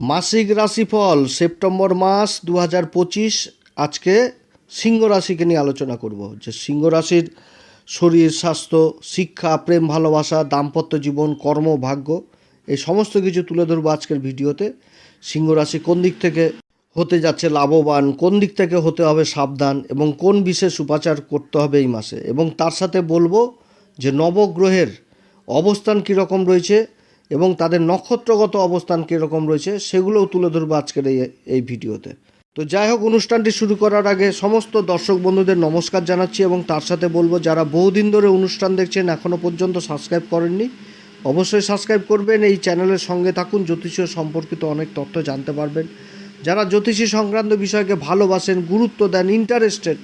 মাসিক রাশিফল সেপ্টেম্বর মাস দু হাজার পঁচিশ। আজকে সিংহ রাশিকে নিয়ে আলোচনা করব। যে সিংহ রাশির শরীর, স্বাস্থ্য, শিক্ষা, প্রেম, ভালোবাসা, দাম্পত্য জীবন, কর্ম, ভাগ্য, এই সমস্ত কিছু তুলে ধরবো আজকের ভিডিওতে। সিংহ রাশি কোন দিক থেকে হতে যাচ্ছে লাভবান, কোন দিক থেকে হতে হবে সাবধান, এবং কোন বিশেষ উপাচার করতে হবে এই মাসে? এবং তার সাথে বলব যে নবগ্রহের অবস্থান কীরকম রয়েছে এবং তাদের নক্ষত্রগত অবস্থান কীরকম রয়েছে সেগুলোও তুলে ধরবো আজকের এই এই ভিডিওতে। তো যাই হোক, অনুষ্ঠানটি শুরু করার আগে সমস্ত দর্শক বন্ধুদের নমস্কার জানাচ্ছি এবং তার সাথে বলব, যারা বহুদিন ধরে অনুষ্ঠান দেখছেন এখনও পর্যন্ত সাবস্ক্রাইব করেননি, অবশ্যই সাবস্ক্রাইব করবেন। এই চ্যানেলের সঙ্গে থাকুন, জ্যোতিষীয় সম্পর্কিত অনেক তথ্য জানতে পারবেন। যারা জ্যোতিষী সংক্রান্ত বিষয়কে ভালোবাসেন, গুরুত্ব দেন ইন্টারেস্টেড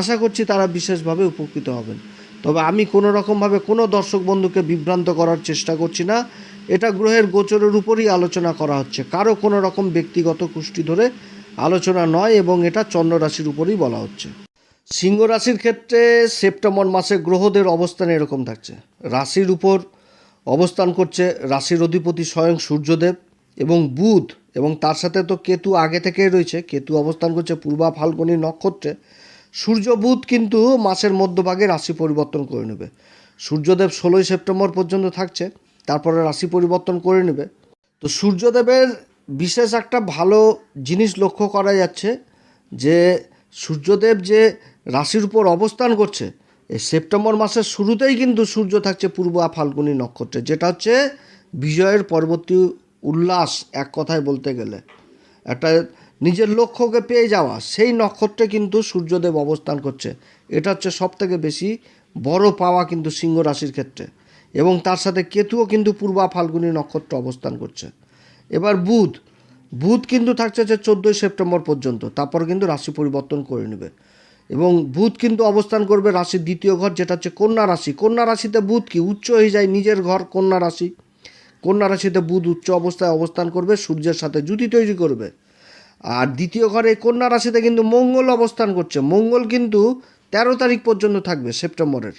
আশা করছি তারা বিশেষভাবে উপকৃত হবেন। তবে আমি কোনো রকমভাবে কোনো দর্শক বন্ধুকে বিভ্রান্ত করার চেষ্টা করছি না। এটা গ্রহের গোচরের উপরই আলোচনা করা হচ্ছে। কারও কোনো রকম ব্যক্তিগত কুষ্টি ধরে আলোচনা নয় এবং এটা চন্দ্র রাশির উপরই বলা হচ্ছে। সিংহ রাশির ক্ষেত্রে সেপ্টেম্বর মাসে গ্রহদের অবস্থান এরকম থাকছে। রাশির উপর অবস্থান করছে রাশির অধিপতি স্বয়ং সূর্যদেব এবং বুধ এবং তার সাথে তো কেতু আগে থেকেই রয়েছে। কেতু অবস্থান করছে পূর্বা ফাল্গুনী নক্ষত্রে। সূর্য বুধ কিন্তু মাসের মধ্যভাগে রাশি পরিবর্তন করে নেবে। সূর্যদেব ষোলোই সেপ্টেম্বর পর্যন্ত থাকছে, তারপরে রাশি পরিবর্তন করে নেবে। তো সূর্যদেবের বিশেষ একটা ভালো জিনিস লক্ষ্য করা যাচ্ছে যে, সূর্যদেব যে রাশির উপর অবস্থান করছে এই সেপ্টেম্বর মাসের শুরুতেই কিন্তু সূর্য থাকছে পূর্ব ফাল্গুনী নক্ষত্রে, যেটা হচ্ছে বিজয়ের পরবর্তী উল্লাস এক কথায় বলতে গেলে। একটা নিজের লক্ষ্যকে পেয়ে যাওয়া, সেই নক্ষত্রে কিন্তু সূর্যদেব অবস্থান করছে। এটা হচ্ছে সব থেকে বেশি বড় পাওয়া কিন্তু সিংহ রাশির ক্ষেত্রে। এবং তার সাথে কেতুও কিন্তু পূর্বা ফাল্গুনী নক্ষত্র অবস্থান করছে। এবার বুধ বুধ কিন্তু থাকছে যে চোদ্দোই সেপ্টেম্বর পর্যন্ত, তারপর কিন্তু রাশি পরিবর্তন করে নেবে। এবং বুধ কিন্তু অবস্থান করবে রাশির দ্বিতীয় ঘর, যেটা হচ্ছে কন্যা রাশি। কন্যা রাশিতে বুধ কি? উচ্চ হয়ে যায় নিজের ঘর, কন্যা রাশি। কন্যা রাশিতে বুধ উচ্চ অবস্থায় অবস্থান করবে, সূর্যের সাথে জুতি তৈরি করবে। আর দ্বিতীয় ঘরে কন্যা রাশিতে কিন্তু মঙ্গল অবস্থান করছে। মঙ্গল কিন্তু তেরো তারিখ পর্যন্ত থাকবে, সেপ্টেম্বরের।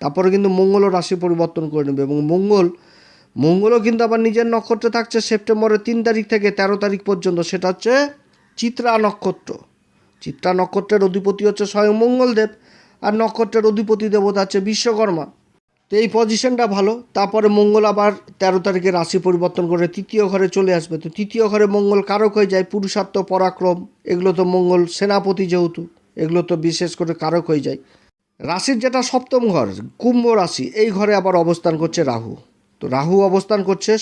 তারপরে কিন্তু মঙ্গলও রাশি পরিবর্তন করে নেবে এবং মঙ্গল, মঙ্গলও কিন্তু আবার নিজের নক্ষত্রে থাকছে, সেপ্টেম্বরের তিন তারিখ থেকে তেরো তারিখ পর্যন্ত। সেটা হচ্ছে চিত্রা নক্ষত্র। চিত্রা নক্ষত্রের অধিপতি হচ্ছে স্বয়ং মঙ্গলদেব, আর নক্ষত্রের অধিপতি দেবতা হচ্ছে বিশ্বকর্মা। তো এই পজিশনটা ভালো। তারপরে মঙ্গল আবার তেরো তারিখে রাশি পরিবর্তন করে তৃতীয় ঘরে চলে আসবে। তো তৃতীয় ঘরে মঙ্গল কারক হয়ে যায়, পুরুষার্থ, পরাক্রম, এগুলো তো মঙ্গল সেনাপতি যেহেতু, এগুলো তো বিশেষ করে কারক হয়ে যায়। রাশির যেটা সপ্তম ঘর, কুম্ভ রাশি, এই ঘরে আবার অবস্থান করছে রাহু। তো রাহু অবস্থান করছে,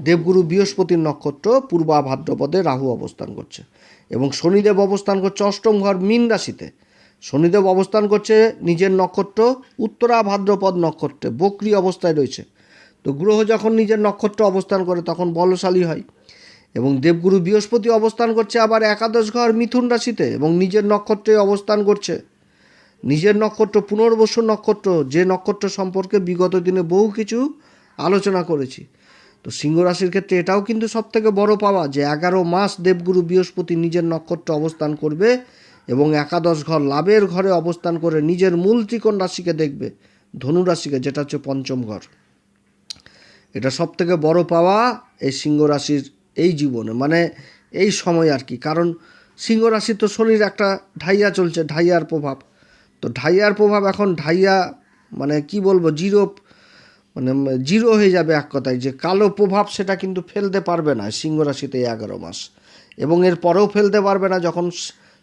দেবগুরু বৃহস্পতির নক্ষত্র, পূর্বা ভাদ্রপদে রাহু অবস্থান করছে। এবং শনিদেব অবস্থান করছে অষ্টম ঘর, মীন রাশিতে। শনিদেব অবস্থান করছে নিজের নক্ষত্র, উত্তরা ভাদ্রপদ নক্ষত্রে, বক্রি অবস্থায় রয়েছে। তো গ্রহ যখন নিজের নক্ষত্র অবস্থান করে, তখন বলশালী হয় এবং দেবগুরু বৃহস্পতি অবস্থান করছে আবার একাদশ ঘর মিথুন রাশিতে এবং নিজের নক্ষত্রে অবস্থান করছে। নিজের নক্ষত্র পুনর্বসু নক্ষত্র, যে নক্ষত্র সম্পর্কে বিগত দিনে বহু কিছু আলোচনা করেছি। তো সিংহ রাশির ক্ষেত্রে এটাও কিন্তু সব থেকে বড় পাওয়া যে এগারো মাস দেবগুরু বৃহস্পতি নিজের নক্ষত্র অবস্থান করবে এবং একাদশ ঘর লাভের ঘরে অবস্থান করে নিজের মূল ত্রিকোণ রাশিকে দেখবে, ধনু রাশিকে, যেটা হচ্ছে পঞ্চম ঘর। এটা সব থেকে বড় পাওয়া এই সিংহ রাশির এই জীবনে মানে এই সময় আর কি। কারণ সিংহ রাশি তো শনির একটা ঢাইয়া চলছে, ঢাইয়ার প্রভাব। তো ঢাইয়ার প্রভাব এখন ঢাইয়া মানে কি বলব, জিরো মানে জিরো হয়ে যাবে এক কথায় যে কালো প্রভাব সেটা কিন্তু ফেলতে পারবে না সিংহ রাশিতে এগারো মাস। এবং এর পরেও ফেলতে পারবে না যখন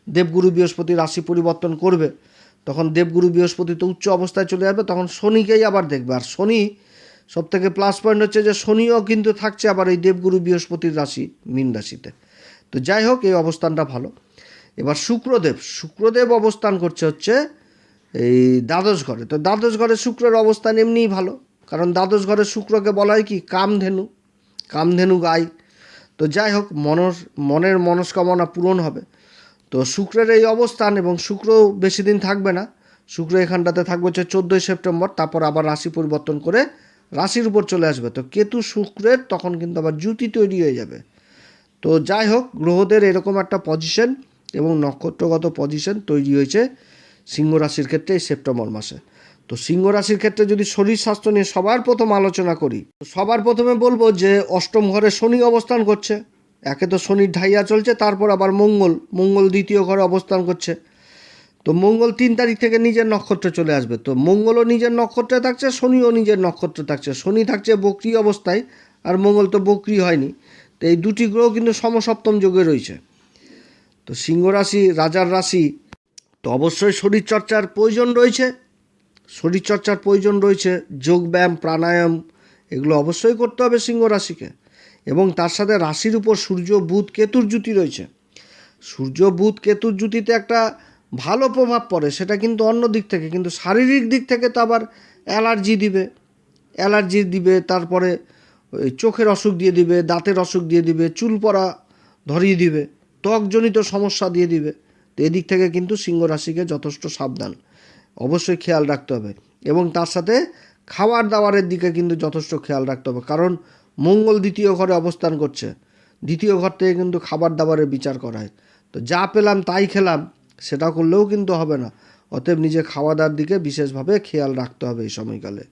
দেবগুরু বৃহস্পতি রাশি পরিবর্তন করবে। তখন দেবগুরু বৃহস্পতি তো উচ্চ অবস্থায় চলে যাবে তখন শনিকেই আবার দেখবে। আর শনি সব থেকে প্লাস পয়েন্ট হচ্ছে যে শনিও কিন্তু থাকছে আবার এই দেবগুরু বৃহস্পতির রাশি, মীন রাশিতে। তো যাই হোক, এই অবস্থানটা ভালো। এবার শুক্রদেব শুক্রদেব অবস্থান করছে হচ্ছে এই দ্বাদশ ঘরে। তো দ্বাদশ ঘরে শুক্রের অবস্থান এমনিই ভালো, কারণ দ্বাদশ ঘরে শুক্রকে বলা হয় কি? কামধেনু কামধেনু গাই। তো যাই হোক, মনস, মনের মনস্কামনা পূরণ হবে। তো শুক্রের এই অবস্থান এবং শুক্র বেশি দিন থাকবে না। শুক্র এখানটাতে থাকবে হচ্ছে চোদ্দোই সেপ্টেম্বর, তারপর আবার রাশি পরিবর্তন করে রাশির উপর চলে আসবে। তো কেতু শুক্রের তখন কিন্তু আবার জুতি তৈরি হয়ে যাবে। তো যাই হোক, গ্রহদের এরকম একটা পজিশন এবং নক্ষত্রগত পজিশন তৈরি হয়েছে সিংহ রাশির ক্ষেত্রে এই সেপ্টেম্বর মাসে। তো সিংহ রাশির ক্ষেত্রে যদি শরীর স্বাস্থ্য নিয়ে সবার প্রথম আলোচনা করি সবার প্রথমে বলব যে অষ্টম ঘরে শনি অবস্থান করছে। একে তো শনির ঢাইয়া চলছে, তারপর আবার মঙ্গল মঙ্গল দ্বিতীয় ঘরে অবস্থান করছে। তো মঙ্গল তিন তারিখ থেকে নিজের নক্ষত্রে চলে আসবে। তো মঙ্গলও নিজের নক্ষত্রে থাকছে, শনিও নিজের নক্ষত্রে থাকছে। শনি থাকছে বক্রি অবস্থায়, আর মঙ্গল তো বক্রি হয়নি। তো এই দুটি গ্রহ কিন্তু সমসপ্তম যোগে রয়েছে। তো সিংহ রাশি, রাজার রাশি, তো অবশ্যই শরীরচর্চার প্রয়োজন রয়েছে। শরীরচর্চার প্রয়োজন রয়েছে যোগব্যায়াম প্রাণায়াম, এগুলো অবশ্যই করতে হবে সিংহ রাশিকে। এবং তার সাথে রাশির উপর সূর্য, বুধ, কেতুর জুতি রয়েছে। সূর্য, বুধ, কেতুর জুতিতে একটা ভালো প্রভাব পড়ে, সেটা কিন্তু অন্য দিক থেকে, কিন্তু শারীরিক দিক থেকে তো আবার অ্যালার্জি দিবে। অ্যালার্জি দিবে, তারপরে চোখের অসুখ দিয়ে দিবে, দাঁতের অসুখ দিয়ে দিবে, চুল পড়া ধরিয়ে দিবে, ত্বকজনিত সমস্যা দিয়ে দিবে। তো এদিক থেকে কিন্তু সিংহ রাশিকে যথেষ্ট সাবধান। অবশ্যই খেয়াল রাখতে হবে। এবং তার সাথে খাবার দাবারের দিকে কিন্তু যথেষ্ট খেয়াল রাখতে হবে। কারণ মঙ্গল দ্বিতীয় ঘরে অবস্থান করছে। দ্বিতীয় ঘর থেকে কিন্তু খাবার দাবারের বিচার করা হয়। তো যা পেলাম, তাই খেলাম, সেটা করলেও কিন্তু হবে না। অতএব নিজে খাওয়া দাওয়ার দিকে বিশেষভাবে খেয়াল রাখতে হবে এই সময়কালে।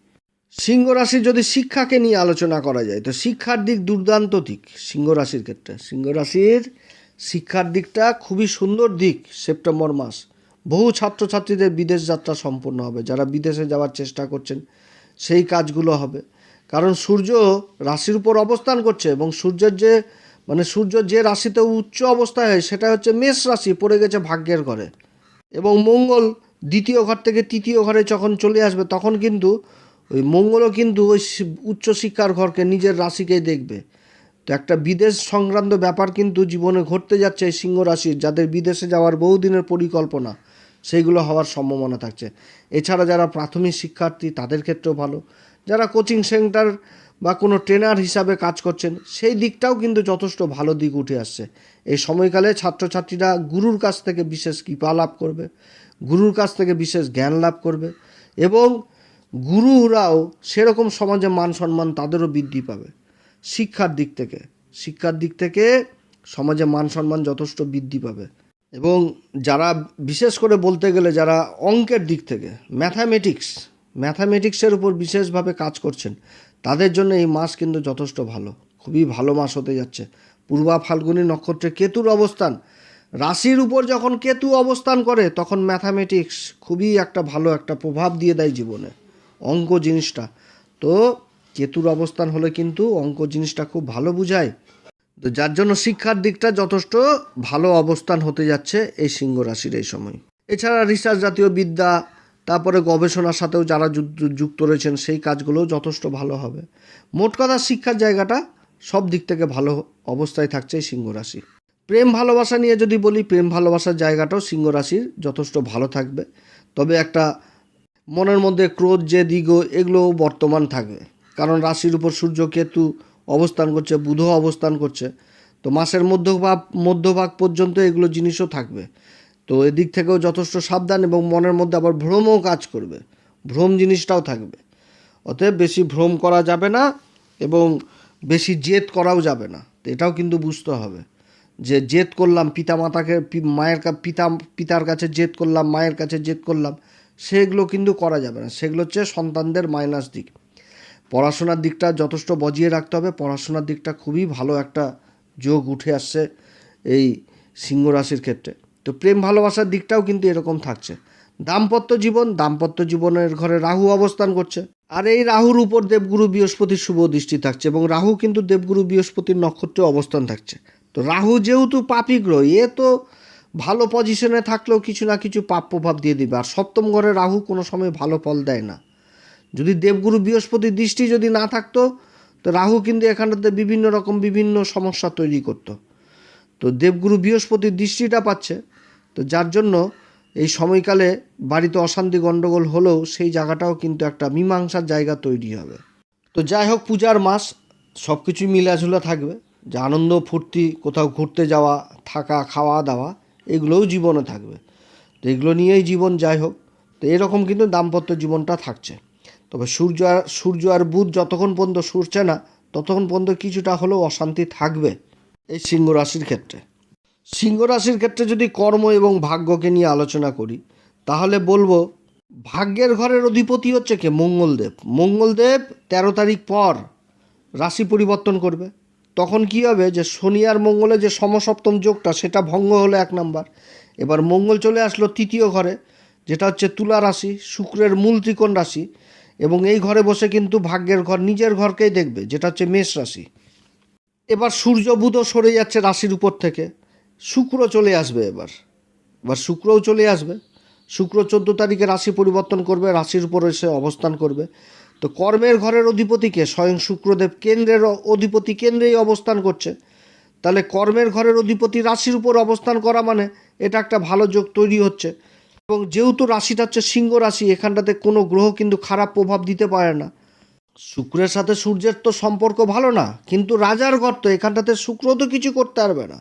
সিংহ রাশির যদি শিক্ষাকে নিয়ে আলোচনা করা যায়, তো শিক্ষার দিক দুর্দান্ত দিক সিংহ রাশির ক্ষেত্রে। সিংহ রাশির শিক্ষার দিকটা খুবই সুন্দর দিক সেপ্টেম্বর মাস। বহু ছাত্রছাত্রীদের বিদেশ যাত্রা সম্পূর্ণ হবে। যারা বিদেশে যাওয়ার চেষ্টা করছেন, সেই কাজগুলো হবে। কারণ সূর্য রাশির উপর অবস্থান করছে এবং সূর্যের যে মানে সূর্য যে রাশিতে উচ্চ অবস্থায় হয়, সেটা হচ্ছে মেষ রাশি, পড়ে গেছে ভাগ্যের ঘরে। এবং মঙ্গল দ্বিতীয় ঘর থেকে তৃতীয় ঘরে যখন চলে আসবে, তখন কিন্তু ওই মঙ্গলও কিন্তু ওই উচ্চ শিক্ষার ঘরকে, নিজের রাশিকেই দেখবে। তো একটা বিদেশ সংক্রান্ত ব্যাপার কিন্তু জীবনে ঘটতে যাচ্ছে এই সিংহ রাশির যাদের বিদেশে যাওয়ার বহুদিনের পরিকল্পনা, সেইগুলো হওয়ার সম্ভাবনা থাকছে। এছাড়া যারা প্রাথমিক শিক্ষার্থী, তাদের ক্ষেত্রেও ভালো। যারা কোচিং সেন্টার বা কোনো ট্রেনার হিসাবে কাজ করছেন, সেই দিকটাও কিন্তু যথেষ্ট ভালো দিক উঠে আসছে। এই সময়কালে ছাত্রছাত্রীরা গুরুর কাছ থেকে বিশেষ কৃপা লাভ করবে, গুরুর কাছ থেকে বিশেষ জ্ঞান লাভ করবে এবং গুরুরাও সেরকম সমাজে মান সম্মান তাদেরও বৃদ্ধি পাবে। শিক্ষার দিক থেকে, শিক্ষার দিক থেকে সমাজে মান সম্মান যথেষ্ট বৃদ্ধি পাবে এবং যারা, বিশেষ করে বলতে গেলে যারা অঙ্কের দিক থেকে ম্যাথামেটিক্স ম্যাথামেটিক্সের উপর বিশেষভাবে কাজ করছেন। তাদের জন্য এই মাস কিন্তু যথেষ্ট ভালো। খুবই ভালো মাস হতে যাচ্ছে। পূর্বা ফাল্গুনী নক্ষত্রে কেতুর অবস্থান। রাশির উপর যখন কেতু অবস্থান করে, তখন ম্যাথামেটিক্স খুবই একটা ভালো একটা প্রভাব দিয়ে দেয় জীবনে। অঙ্ক জিনিসটা। তো কেতুর অবস্থান হলে কিন্তু অঙ্ক জিনিসটা খুব ভালো বুঝায়। তো যার জন্য শিক্ষার দিকটা যথেষ্ট ভালো অবস্থান হতে যাচ্ছে এই সিংহ রাশির এই সময়। এছাড়া রিসার্চ জাতীয় বিদ্যা তারপরে গবেষণার সাথেও যারা যুক্ত রয়েছেন, সেই কাজগুলোও যথেষ্ট ভালো হবে। মোট কথা, শিক্ষার জায়গাটা সব দিক থেকে ভালো অবস্থায় থাকছে সিংহ রাশি। প্রেম ভালোবাসা নিয়ে যদি বলি, প্রেম ভালোবাসার জায়গাটাও সিংহ রাশির যথেষ্ট ভালো থাকবে। তবে একটা মনের মধ্যে ক্রোধ যে দিগ এগুলোও বর্তমান থাকবে কারণ রাশির উপর সূর্য, কেতু অবস্থান করছে, বুধও অবস্থান করছে। তো মাসের মধ্যভাগ মধ্যভাগ পর্যন্ত এগুলো জিনিসও থাকবে। তো এদিক থেকেও যথেষ্ট সাবধান এবং মনের মধ্যে আবার ভ্রমও কাজ করবে। ভ্রম জিনিসটাও থাকবে। অতএব বেশি ভ্রম করা যাবে না এবং বেশি জেদ করাও যাবে না। এটাও কিন্তু বুঝতে হবে যে জেদ করলাম পিতা মাতাকে মায়ের পিতা, পিতার কাছে জেদ করলাম, মায়ের কাছে জেদ করলাম, সেগুলো কিন্তু করা যাবে না। সেগুলো হচ্ছে সন্তানদের মাইনাস দিক। পড়াশোনার দিকটা যথেষ্ট বজিয়ে রাখতে হবে। পড়াশোনার দিকটা খুবই ভালো একটা যোগ উঠে আসছে এই সিংহ রাশির ক্ষেত্রে। তো প্রেম ভালোবাসার দিকটাও কিন্তু এরকম থাকছে। দাম্পত্য জীবন, দাম্পত্য জীবনের ঘরে রাহু অবস্থান করছে। আর এই রাহুর উপর দেবগুরু বৃহস্পতির শুভ দৃষ্টি থাকছে এবং রাহু কিন্তু দেবগুরু বৃহস্পতির নক্ষত্রে অবস্থান থাকছে। তো রাহু যেহেতু পাপি গ্রহ, এ তো ভালো পজিশনে থাকলেও কিছু না কিছু পাপ প্রভাব দিয়ে দিবে। আর সপ্তম ঘরে রাহু কোনো সময় ভালো ফল দেয় না। যদি দেবগুরু বৃহস্পতির দৃষ্টি যদি না থাকতো, তো রাহু কিন্তু এখানটাতে বিভিন্ন রকম বিভিন্ন সমস্যা তৈরি করতো। তো দেবগুরু বৃহস্পতির দৃষ্টিটা পাচ্ছে। তো যার জন্য এই সময়কালে বাড়িতে অশান্তি গণ্ডগোল হলেও সেই জায়গাটাও কিন্তু একটা মীমাংসার জায়গা তৈরি হবে। তো যাই হোক, পূজার মাস সব কিছুই মিলাঝুলা থাকবে। যে আনন্দ, ফুর্তি, কোথাও ঘুরতে যাওয়া, থাকা, খাওয়া, দাওয়া, এগুলোও জীবনে থাকবে। তো এগুলো নিয়েই জীবন যাই হোক। তো এরকম কিন্তু দাম্পত্য জীবনটা থাকছে। তবে সূর্য আর সূর্য আর বুধ যতক্ষণ পর্যন্ত সরছে না, ততক্ষণ পর্যন্ত কিছুটা হলেও অশান্তি থাকবে। এই সিংহ রাশির ক্ষেত্রে। সিংহ রাশির ক্ষেত্রে যদি কর্ম এবং ভাগ্যকে নিয়ে আলোচনা করি, তাহলে বলব ভাগ্যের ঘরের অধিপতি হচ্ছে কে? মঙ্গলদেব। মঙ্গলদেব তেরো তারিখ পর রাশি পরিবর্তন করবে। তখন কি হবে যে শনি আর মঙ্গলে যে সমসপ্তম যোগটা, সেটা ভঙ্গ হলো এক নাম্বার। এবার মঙ্গল চলে আসলো তৃতীয় ঘরে, যেটা হচ্ছে তুলা রাশি, শুক্রের মূল ত্রিকোণ রাশি এবং এই ঘরে বসে কিন্তু ভাগ্যের ঘর নিজের ঘরকেই দেখবে, যেটা হচ্ছে মেষ রাশি। এবার সূর্য বুধও সরে যাচ্ছে রাশির উপর থেকে। শুক্র চলে আসবে এবার। এবার শুক্রও চলে আসবে। শুক্র চোদ্দ তারিখে রাশি পরিবর্তন করবে, রাশির উপর এসে অবস্থান করবে। তো কর্মের ঘরের অধিপতিকে স্বয়ং শুক্রদেব কেন্দ্রের অধিপতি কেন্দ্রেই অবস্থান করছে। তাহলে কর্মের ঘরের অধিপতি রাশির উপর অবস্থান করা মানে এটা একটা ভালো যোগ তৈরি হচ্ছে। এবং যেহেতু রাশিটা হচ্ছে সিংহ রাশি, এখানটাতে কোনো গ্রহ কিন্তু খারাপ প্রভাব দিতে পারে না। শুক্রের সাথে সূর্যের তো সম্পর্ক ভালো না, কিন্তু রাজার ঘর তো, এখানটাতে শুক্র তো কিছু করতে পারবে না।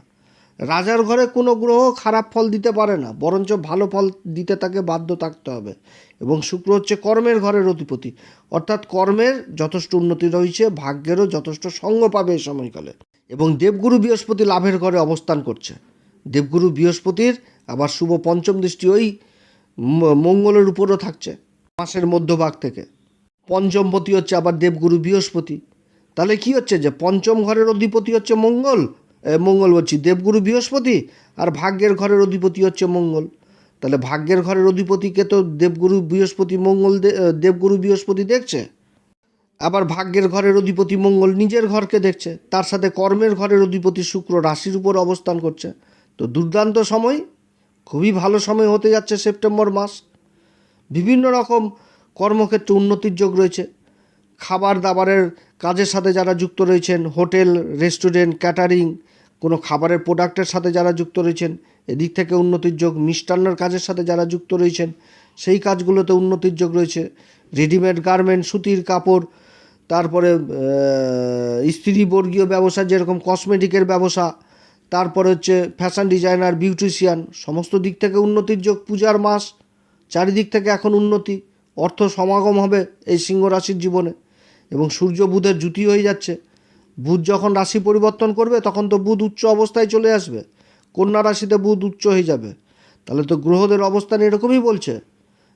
রাজার ঘরে কোনো গ্রহ খারাপ ফল দিতে পারে না, বরঞ্চ ভালো ফল দিতে তাকে বাধ্য থাকতে হবে। এবং শুক্র হচ্ছে কর্মের ঘরের অধিপতি, অর্থাৎ কর্মের যথেষ্ট উন্নতি রয়েছে, ভাগ্যেরও যথেষ্ট সঙ্গ পাবে এই সময়কালে। এবং দেবগুরু বৃহস্পতি লাভের ঘরে অবস্থান করছে। দেবগুরু বৃহস্পতির আবার শুভ পঞ্চম দৃষ্টি ওই মঙ্গলের উপরও থাকছে, মাসের মধ্যভাগ থেকে। পঞ্চমপতি হচ্ছে আবার দেবগুরু বৃহস্পতি। তাহলে কি হচ্ছে যে পঞ্চম ঘরের অধিপতি হচ্ছে মঙ্গল মঙ্গল বলছি, দেবগুরু বৃহস্পতি আর ভাগ্যের ঘরের অধিপতি হচ্ছে মঙ্গল। তাহলে ভাগ্যের ঘরের অধিপতিকে তো দেবগুরু বৃহস্পতি মঙ্গল দেবগুরু বৃহস্পতি দেখছে। আবার ভাগ্যের ঘরের অধিপতি মঙ্গল নিজের ঘরকে দেখছে, তার সাথে কর্মের ঘরের অধিপতি শুক্র রাশির উপর অবস্থান করছে। তো দুর্দান্ত সময়, খুবই ভালো সময় হতে যাচ্ছে সেপ্টেম্বর মাস। বিভিন্ন রকম কর্মক্ষেত্রে উন্নতির যোগ রয়েছে। খাবার দাবারের কাজের সাথে যারা যুক্ত রয়েছেন, হোটেল, রেস্টুরেন্ট, ক্যাটারিং, কোনো খাবারের প্রোডাক্টের সাথে যারা যুক্ত রয়েছেন, এদিক থেকে উন্নতির যোগ, মিষ্টান্নর কাজের সাথে যারা যুক্ত রয়েছেন, সেই কাজগুলোতে উন্নতির যোগ রয়েছে। রেডিমেড গার্মেন্ট সুতির কাপড়, তারপরে স্ত্রী বর্গীয় ব্যবসা, যেরকম কসমেটিকের ব্যবসা, তারপরে হচ্ছে ফ্যাশন ডিজাইনার, বিউটিশিয়ান, সমস্ত দিক থেকে উন্নতির যোগ, পূজার মাস, চারিদিক থেকে এখন উন্নতি। অর্থ সমাগম হবে এই সিংহ রাশির জীবনে এবং সূর্য বুধের জুতি হয়ে যাচ্ছে। বুধ যখন রাশি পরিবর্তন করবে, তখন তো বুধ উচ্চ অবস্থায় চলে আসবে। কন্যা রাশিতে বুধ উচ্চ হয়ে যাবে। তাহলে তো গ্রহদের অবস্থান এরকমই বলছে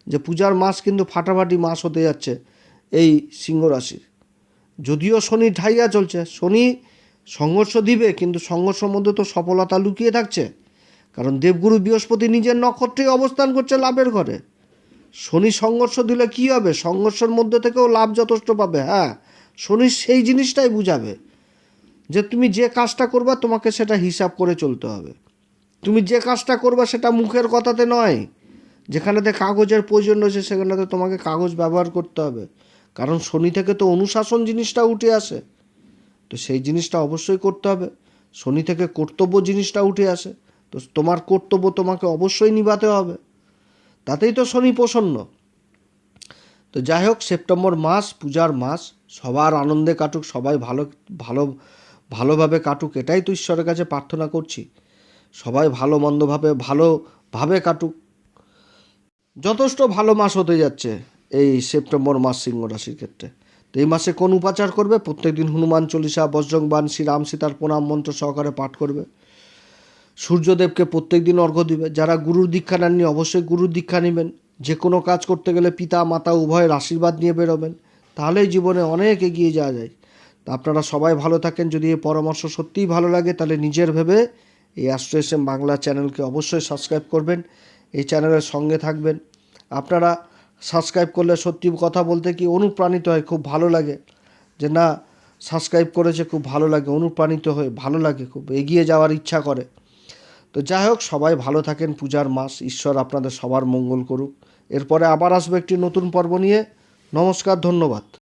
যে পূজার মাস কিন্তু ফাটাফাটি মাস হতে যাচ্ছে এই সিংহ রাশির। যদিও শনি ঢাইয়া চলছে, শনি সংঘর্ষ দিবে, কিন্তু সংঘর্ষের মধ্যে তো সফলতা লুকিয়ে থাকছে। কারণ দেবগুরু বৃহস্পতি নিজের নক্ষত্রেই অবস্থান করছে লাভের ঘরে। শনি সংঘর্ষ দিলে কী হবে? সংঘর্ষের মধ্যে থেকেও লাভ যথেষ্ট পাবে হ্যাঁ? শনি সেই জিনিসটাই বুঝাবে যে তুমি যে কাজটা করবা, তোমাকে সেটা হিসাব করে চলতে হবে। তুমি যে কাজটা করবা, সেটা মুখের কথাতে নয়। যেখানেতে কাগজের প্রয়োজন রয়েছে সেখানেতে তোমাকে কাগজ ব্যবহার করতে হবে। কারণ শনি থেকে তো অনুশাসন জিনিসটা উঠে আসে। তো সেই জিনিসটা অবশ্যই করতে হবে। শনি থেকে কর্তব্য জিনিসটা উঠে আসে। তো তোমার কর্তব্য তোমাকে অবশ্যই নিভাতে হবে। তাতেই তো শনি প্রসন্ন। তো যাই হোক সেপ্টেম্বর মাস, পূজার মাস, সবার আনন্দে কাটুক, সবাই ভালো ভালো, ভালোভাবে কাটুক, এটাই তো ঈশ্বরের কাছে প্রার্থনা করছি। সবাই ভালো, মন্দভাবে, ভালোভাবে কাটুক। যথেষ্ট ভালো মাস হতে যাচ্ছে এই সেপ্টেম্বর মাস সিংহ রাশির ক্ষেত্রে। তো এই মাসে কোন উপাচার করবে? প্রত্যেকদিন হনুমান চল্লিশা বজ্রংবান শ্রীরাম সীতার প্রণাম মন্ত্র সহকারে পাঠ করবে। সূর্যদেবকে প্রত্যেক দিন অর্ঘ্য দিবে। যারা গুরুর দীক্ষা নেননি, অবশ্যই গুরুর দীক্ষা নেবেন। যে কোনো কাজ করতে গেলে পিতা, মাতা উভয়ের আশীর্বাদ নিয়ে বেরোবেন। তাহলেই জীবনে অনেক এগিয়ে যাওয়া যায়। তা আপনারা সবাই ভালো থাকেন। যদি এই পরামর্শ সত্যিই ভালো লাগে, তাহলে নিজের ভেবে এই অ্যাস্ট্রো বাংলা চ্যানেলকে অবশ্যই সাবস্ক্রাইব করবেন। এই চ্যানেলের সঙ্গে থাকবেন। আপনারা সাবস্ক্রাইব করলে সত্যি কথা বলতে কি অনুপ্রাণিত হয় খুব ভালো লাগে। যে না, সাবস্ক্রাইব করেছে খুব ভালো লাগে, অনুপ্রাণিত হয়ে ভালো লাগে, খুব এগিয়ে যাওয়ার ইচ্ছা করে। তো যাই হোক, সবাই ভালো থাকেন, পূজার মাস, ঈশ্বর আপনাদের সবার মঙ্গল করুক। এরপরে আবার আসব একটি নতুন পর্ব নিয়ে। নমস্কার, ধন্যবাদ।